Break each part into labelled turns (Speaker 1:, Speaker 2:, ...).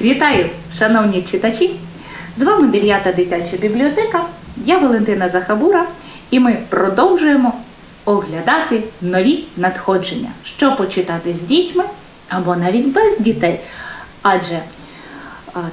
Speaker 1: Вітаю, шановні читачі! З вами 9 дитяча бібліотека. Я Валентина Захабура, і ми продовжуємо оглядати нові надходження, що почитати з дітьми або навіть без дітей. Адже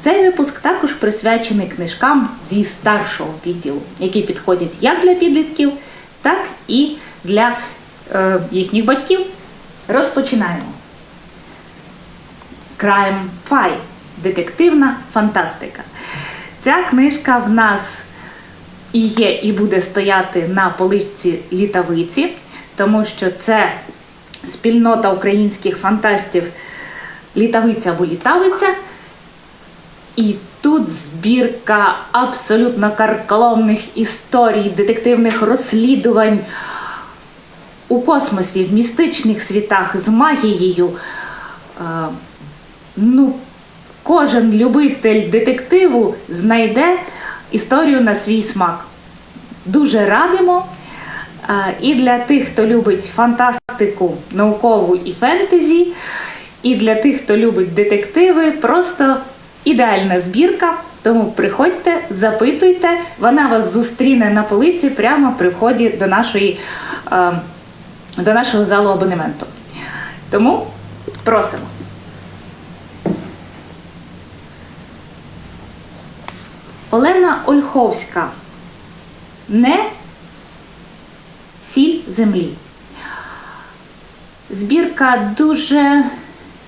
Speaker 1: цей випуск також присвячений книжкам зі старшого відділу, які підходять як для підлітків, так і для е, їхніх батьків. Розпочинаємо. Crime Fight детективна фантастика. Ця книжка в нас і є, і буде стояти на поличці літавиці, тому що це спільнота українських фантастів літавиця або літавиця. І тут збірка абсолютно карколомних історій, детективних розслідувань у космосі, в містичних світах з магією. Е, Ну, кожен любитель детективу знайде історію на свій смак. Дуже радимо. І для тих, хто любить фантастику, наукову і фентезі, і для тих, хто любить детективи, просто ідеальна збірка. Тому приходьте, запитуйте, вона вас зустріне на полиці прямо при вході до, нашої, до нашого залу абонементу. Тому просимо. Олена Ольховська. Не сіль землі. Збірка дуже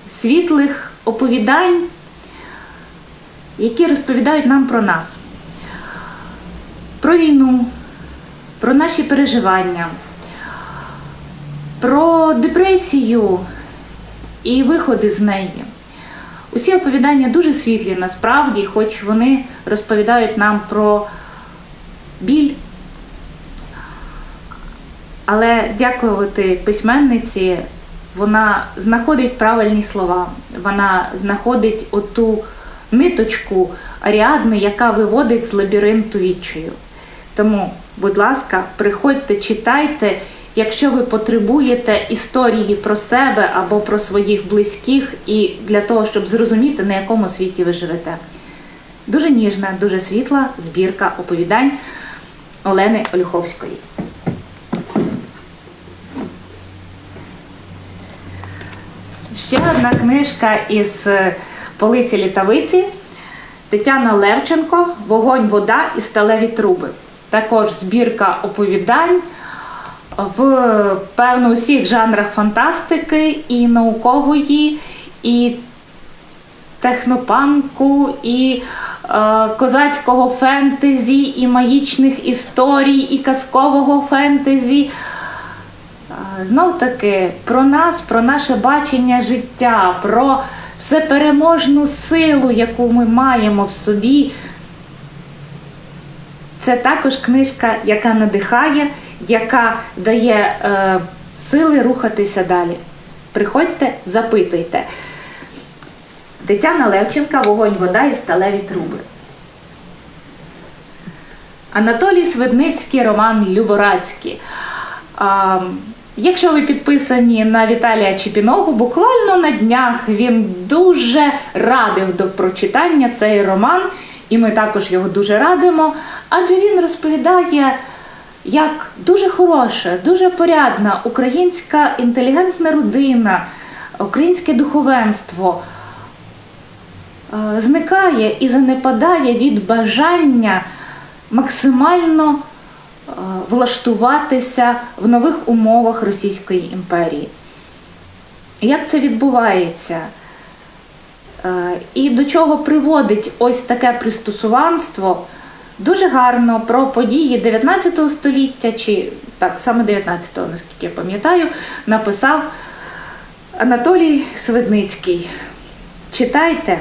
Speaker 1: світлих оповідань, які розповідають нам про нас, про війну, про наші переживання, про депресію і виходи з неї. Усі оповідання дуже світлі насправді, хоч вони розповідають нам про біль. Але дякувати письменниці, вона знаходить правильні слова, вона знаходить оту ниточку Аріадни, яка виводить з лабіринту відчаю. Тому, будь ласка, приходьте, читайте. Якщо ви потребуєте історії про себе або про своїх близьких, і для того, щоб зрозуміти, на якому світі ви живете. Дуже ніжна, дуже світла збірка оповідань Олени Ольховської. Ще одна книжка із полиці літавиці Тетяна Левченко Вогонь, вода і сталеві труби. Також збірка оповідань в певно усіх жанрах фантастики, і наукової, і технопанку, і е, козацького фентезі, і магічних історій, і казкового фентезі. Е, Знов таки про нас, про наше бачення життя, про всепереможну силу, яку ми маємо в собі. Це також книжка, яка надихає, яка дає е, сили рухатися далі. Приходьте, запитуйте. Тетяна Левченка Вогонь, вода і сталеві труби. Анатолій Свидницький, Роман Люборацький. А, Якщо ви підписані на Віталія Чіпіного, буквально на днях він дуже радив до прочитання цей роман, і ми також його дуже радимо, адже він розповідає, як дуже хороша, дуже порядна українська інтелігентна родина, українське духовенство е, зникає і занепадає від бажання максимально е, влаштуватися в нових умовах Російської імперії. Як це відбувається? Е, І до чого приводить ось таке пристосуванство? Дуже гарно про події 19 століття, чи так, саме 19-го, наскільки я пам'ятаю, написав Анатолій Свидницький. Читайте,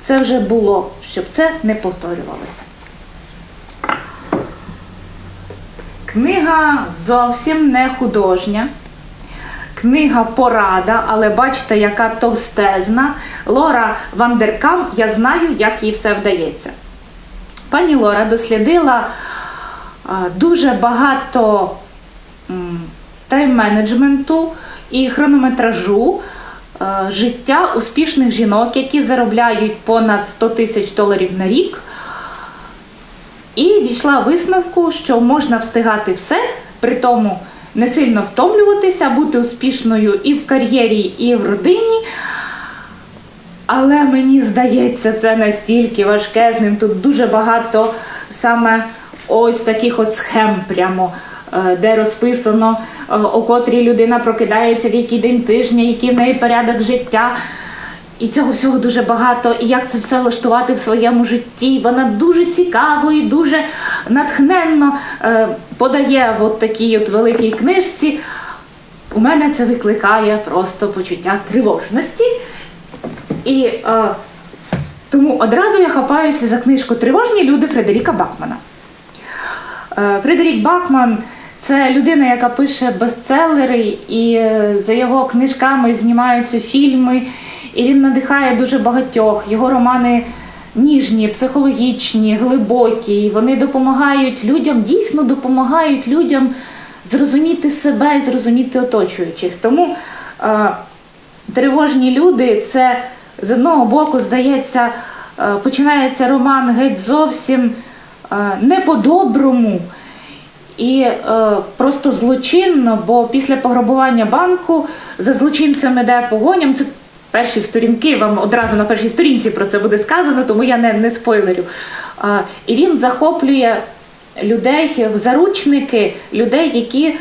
Speaker 1: це вже було, щоб це не повторювалося. Книга зовсім не художня. Книга порада, але бачите, яка товстезна. Лора Вандеркам, я знаю, як їй все вдається. Пані Лора дослідила дуже багато тайм-менеджменту і хронометражу е, життя успішних жінок, які заробляють понад 100 тисяч доларів на рік. І дійшла висновку, що можна встигати все, при тому не сильно втомлюватися, бути успішною і в кар'єрі, і в родині. Але мені здається, це настільки важкезним. Тут дуже багато саме ось таких от схем прямо. е, Де розписано, е, о котрій людина прокидається, в який день тижня, який в неї порядок життя. І цього всього дуже багато. І як це все влаштувати в своєму житті. Вона дуже цікаво і дуже натхненно е, подає в такій от великій книжці. У мене це викликає просто почуття тривожності. І е, тому одразу я хапаюся за книжку Тривожні люди Фредеріка Бакмана. Е, Фредерік Бакман це людина, яка пише бестселери, і е, за його книжками знімаються фільми, і він надихає дуже багатьох. Його романи ніжні, психологічні, глибокі. і Вони допомагають людям, дійсно допомагають людям зрозуміти себе і зрозуміти оточуючих. Тому е, тривожні люди це з одного боку, здається, е, починається роман геть зовсім е, не по-доброму і е, просто злочинно, бо після пограбування банку за злочинцем іде погоням. Це перші сторінки, вам одразу на першій сторінці про це буде сказано, тому я не, не спойлерю. І він захоплює людей в заручники, людей, які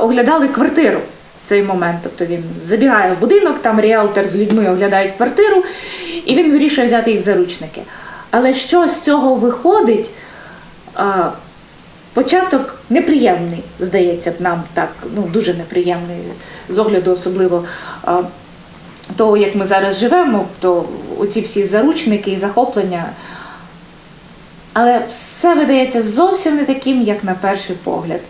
Speaker 1: оглядали квартиру цей момент. Тобто він забігає в будинок, там ріалтер з людьми оглядають квартиру, і він вирішує взяти їх в заручники. Але що з цього виходить? Початок неприємний, здається б нам так, ну дуже неприємний з огляду особливо того, як ми зараз живемо, то оці всі заручники і захоплення. Але все видається зовсім не таким, як на перший погляд.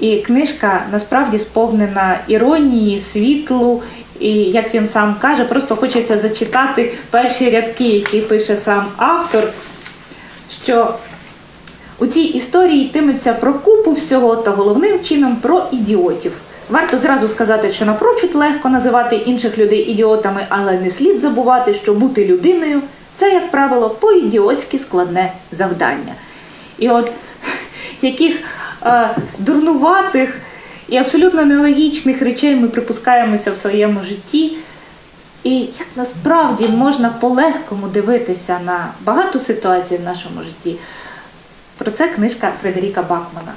Speaker 1: І книжка насправді сповнена іронії, світлу, і як він сам каже, просто хочеться зачитати перші рядки, які пише сам автор, що у цій історії йтиметься про купу всього та головним чином про ідіотів. Варто зразу сказати, що напрочуд легко називати інших людей ідіотами, але не слід забувати, що бути людиною це, як правило, по-ідіотськи складне завдання. І от яких дурнуватих і абсолютно нелогічних речей ми припускаємося в своєму житті. І як насправді можна по-легкому дивитися на багато ситуацій в нашому житті. Про це книжка Фредеріка Бакмана.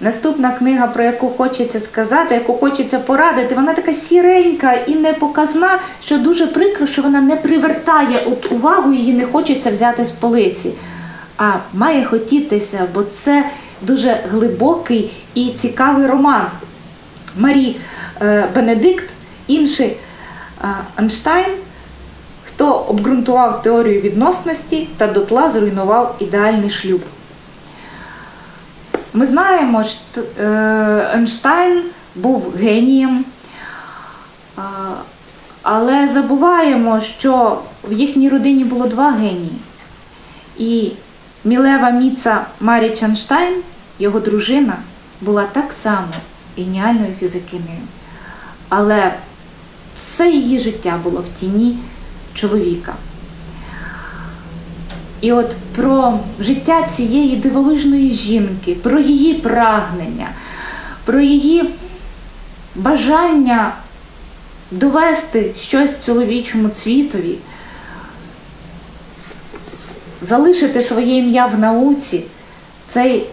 Speaker 1: Наступна книга, про яку хочеться сказати, яку хочеться порадити, вона така сіренька і непоказна, що дуже прикро, що вона не привертає от увагу, її не хочеться взяти з полиці. А має хотітися, бо це дуже глибокий і цікавий роман. Марі е, Бенедикт, інший е, Анштайн хто обґрунтував теорію відносності та дотла зруйнував ідеальний шлюб. Ми знаємо, що е, Ейнштейн був генієм, але забуваємо, що в їхній родині було два генії. І Мілева Міца Маріч Ейнштейн, його дружина, була так само геніальною фізикинею. Але все її життя було в тіні чоловіка. І от про життя цієї дивовижної жінки, про її прагнення, про її бажання довести щось чоловічому цвітові, залишити своє ім'я в науці, цей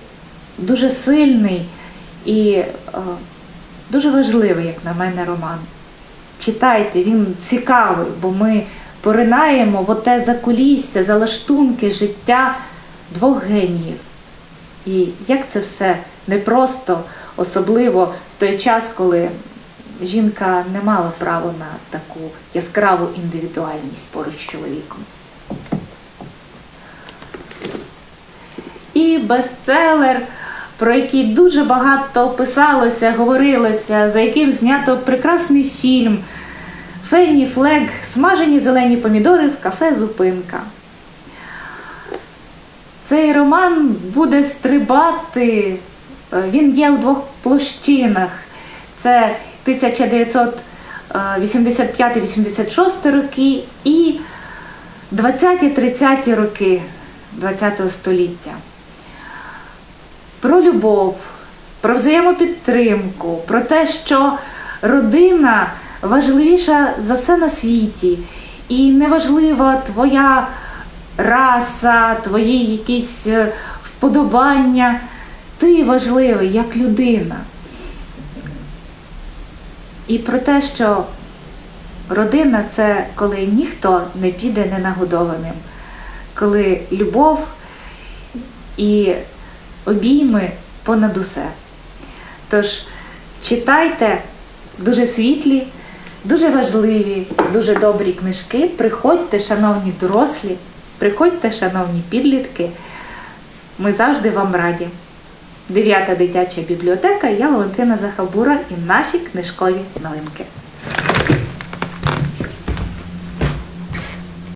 Speaker 1: дуже сильний і е, дуже важливий, як на мене, роман. Читайте, він цікавий, бо ми поринаємо в оте закулісся, залаштунки життя двох геніїв. І як це все непросто, особливо в той час, коли жінка не мала права на таку яскраву індивідуальність поруч з чоловіком. І бестселер, про який дуже багато писалося, говорилося, за яким знято прекрасний фільм. Фенні Флег, смажені зелені помідори в кафе Зупинка. Цей роман буде стрибати, е, він є у двох площинах. Це 1900 е, 85-86 роки і 20-30 роки ХХ століття. Про любов, про взаємопідтримку, про те, що родина важливіша за все на світі, і неважлива твоя раса, твої якісь е, вподобання. Ти важливий як людина. І про те, що родина це коли ніхто не піде ненагодованим, коли любов і обійми понад усе. Тож читайте дуже світлі, дуже важливі, дуже добрі книжки. Приходьте, шановні дорослі, приходьте, шановні підлітки. Ми завжди вам раді. Дев'ята дитяча бібліотека, я Валентина Захабура і наші книжкові новинки.